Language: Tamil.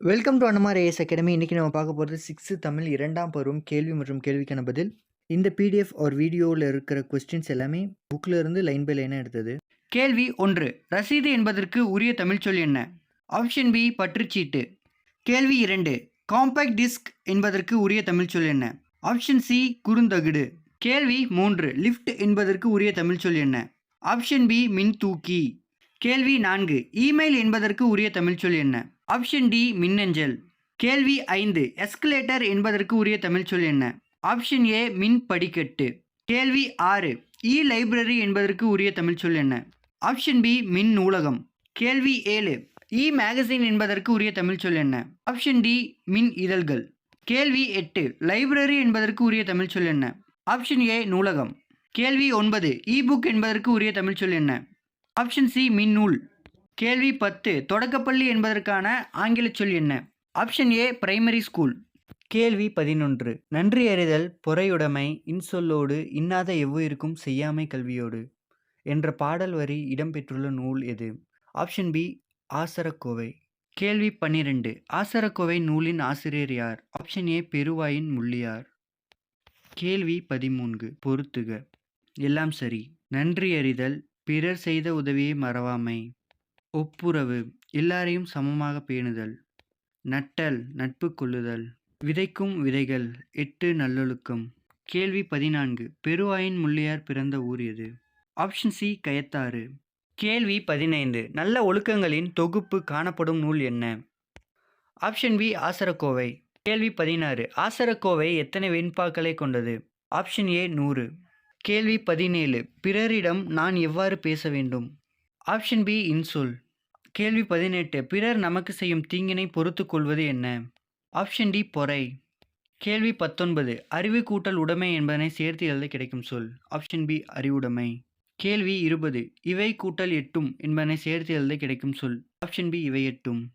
Welcome to Annamari AS academy இன்றைக்கி நம்ம பார்க்க போகிறது சிக்ஸ்த்து தமிழ் இரண்டாம் பருவம் கேள்வி மற்றும் கேள்விக்கான பதில். இந்த பிடிஎஃப் ஒரு வீடியோவில் இருக்கிற கொஸ்டின்ஸ் எல்லாமே புக்கில் இருந்து லைன் பை லைனாக எடுத்தது. கேள்வி ஒன்று. ரசீது என்பதற்கு உரிய தமிழ்ச்சொல் என்ன? ஆப்ஷன் பி பற்றுச்சீட்டு. கேள்வி இரண்டு. காம்பேக்ட் டிஸ்க் என்பதற்கு உரிய தமிழ்ச்சொல் என்ன? ஆப்ஷன் சி குறுந்தகுடு. கேள்வி மூன்று. லிஃப்ட் என்பதற்கு உரிய தமிழ்ச்சொல் என்ன? ஆப்ஷன் பி மின் தூக்கி கேள்வி நான்கு. இமெயில் என்பதற்கு உரிய தமிழ்ச்சொல் என்ன? ஆப்ஷன் டி மின்னஞ்சல். கேள்வி ஐந்து எஸ்கலேட்டர் என்பதற்கு உரிய தமிழ் சொல் என்ன? ஆப்ஷன் ஏ மின் படிக்கட்டு கேள்வி ஆறு இ லைப்ரரி என்பதற்கு உரிய தமிழ் சொல் என்ன? ஆப்ஷன் பி மின் நூலகம் கேள்வி ஏழு இ மேகசின் என்பதற்கு உரிய தமிழ் சொல் என்ன? ஆப்ஷன் டி மின் இதழ்கள் கேள்வி எட்டு லைப்ரரி என்பதற்கு உரிய தமிழ் சொல் என்ன? ஆப்ஷன் ஏ நூலகம். கேள்வி ஒன்பது இ புக் என்பதற்கு உரிய தமிழ் சொல் என்ன? ஆப்ஷன் சி மின் நூல் கேள்வி பத்து தொடக்கப்பள்ளி என்பதற்கான ஆங்கிலச் சொல் என்ன? ஆப்ஷன் ஏ பிரைமரி ஸ்கூல் கேள்வி பதினொன்று. நன்றி அறிதல் பொறையுடைமை இன்சொல்லோடு இன்னாத எவ்வுயிருக்கும் செய்யாமை கல்வியோடு என்ற பாடல் வரி இடம்பெற்றுள்ள நூல் எது? Option B Acharakkovai. கேள்வி பன்னிரெண்டு. ஆசரக்கோவை நூலின் ஆசிரியர் யார்? Option A Peruvayin Mulliyar. கேள்வி பதிமூன்று. பொறுத்துக. எல்லாம் சரி. நன்றி அறிதல் பிறர் செய்த உதவியை மறவாமை. ஒப்புரவு எல்லாரையும் சமமாக பேணுதல் நட்டல் நட்பு கொள்ளுதல் விதைக்கும் விதைகள் எட்டு நல்லொழுக்கம். கேள்வி பதினான்கு பெருவாயின் முள்ளியார் பிறந்த ஊர் எது? Option C Kayathar. கேள்வி பதினைந்து நல்ல ஒழுக்கங்களின் தொகுப்பு காணப்படும் நூல் என்ன? Option B Acharakkovai. கேள்வி பதினாறு ஆசரக்கோவை எத்தனை வெண்பாக்களை கொண்டது? ஆப்ஷன் ஏ நூறு. கேள்வி பதினேழு பிறரிடம் நான் எவ்வாறு பேச வேண்டும்? ஆப்ஷன் பி இன்சொல். கேள்வி பதினெட்டு பிறர் நமக்கு செய்யும் தீங்கினை பொறுத்து கொள்வது என்ன? ஆப்ஷன் டி பொறை. கேள்வி பத்தொன்பது அறிவு கூட்டல் உடைமை என்பதனை சேர்த்து எழுத கிடைக்கும் சொல். ஆப்ஷன் பி அறிவுடைமை. கேள்வி இருபது இவை கூட்டல் எட்டும் என்பதனை சேர்த்து எழுத கிடைக்கும் சொல். ஆப்ஷன் பி இவை எட்டும்.